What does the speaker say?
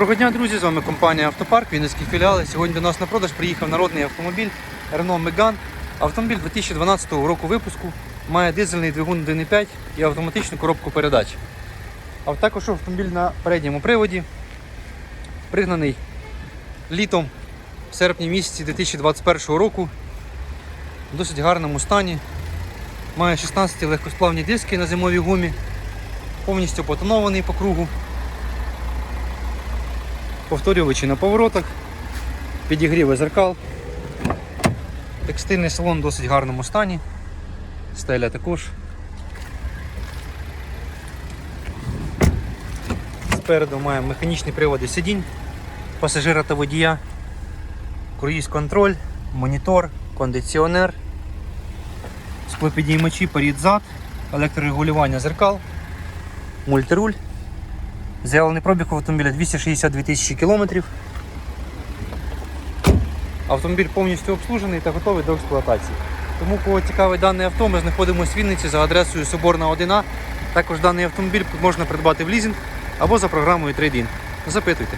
Доброго дня, друзі! З вами компанія Автопарк, Вінницькі філіали. Сьогодні до нас на продаж приїхав народний автомобіль Renault Megane. Автомобіль 2012 року випуску, має дизельний двигун 1.5 і автоматичну коробку передач. А також автомобіль на передньому приводі, пригнаний літом в серпні місяці 2021 року. В досить гарному стані. Має 16 легкосплавні диски на зимовій гумі, повністю потонований по кругу повторювачі на поворотах, підігріви зеркал. Текстильний салон в досить гарному стані. Стеля також. Спереду маємо механічні приводи сидінь, пасажира та водія, круїз контроль, монітор, кондиціонер, склопідіймачі перед зад, електрорегулювання зеркал, мультируль. Заявлений пробіг у автомобіля 262 тисячі кілометрів. Автомобіль повністю обслужений та готовий до експлуатації. Тому, кого цікавить дане авто, ми знаходимося в Вінниці за адресою Соборна 1А. Також даний автомобіль можна придбати в лізинг або за програмою Trade-in. Запитуйте.